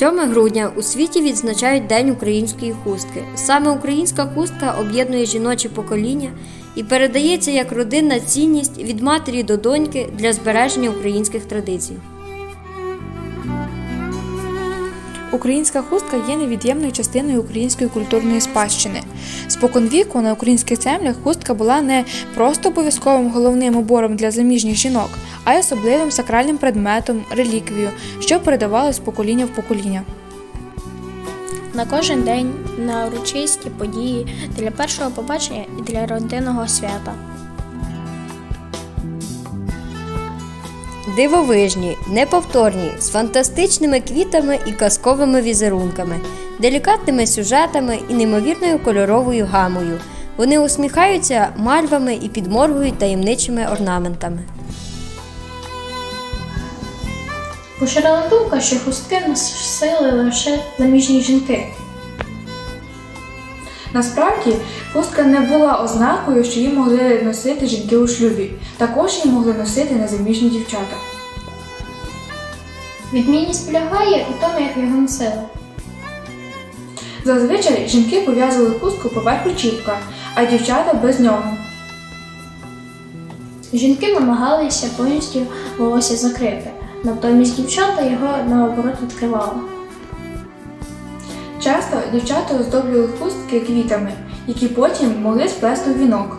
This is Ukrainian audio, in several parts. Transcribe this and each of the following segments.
7 грудня у світі відзначають День української хустки. Саме українська хустка об'єднує жіночі покоління і передається як родинна цінність від матері до доньки для збереження українських традицій. Українська хустка є невід'ємною частиною української культурної спадщини. Споконвіку на українських землях хустка була не просто обов'язковим головним убором для заміжніх жінок, а й особливим сакральним предметом, реліквією, що передавалось з покоління в покоління. На кожен день, на урочисті події, для першого побачення і для родинного свята. Дивовижні, неповторні, з фантастичними квітами і казковими візерунками, делікатними сюжетами і неймовірною кольоровою гамою. Вони усміхаються мальвами і підморгують таємничими орнаментами. Поширила думка, що хустки носили лише заміжні жінки. Насправді, хустка не була ознакою, що її могли носити жінки у шлюбі. Також її могли носити незаміжні дівчата. Відмінність полягає у тому, як його носили. Зазвичай жінки пов'язували хустку поверху чіпка, а дівчата без нього. Жінки намагалися повністю волосся закрити, натомість дівчата його наоборот відкривали. Часто дівчата оздоблювали хустки квітами, які потім могли сплести в вінок.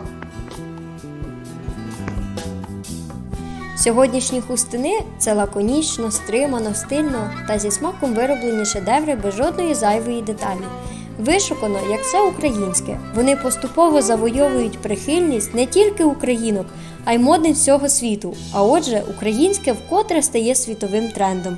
Сьогоднішні хустини це лаконічно, стримано, стильно та зі смаком вироблені шедеври без жодної зайвої деталі. Вишукано, як все українське. Вони поступово завойовують прихильність не тільки українок, а й модниць всього світу. А отже, українське вкотре стає світовим трендом.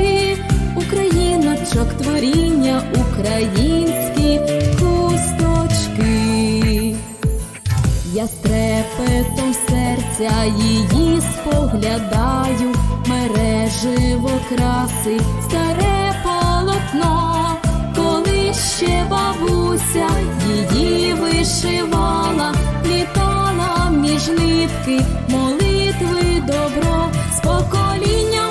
україночок творіння, українські хусточки. Я трепетом серця її споглядаю, мереживо краси, старе полотно, коли ще бабуся її вишивала, літала між нитки, молитви добро, з покоління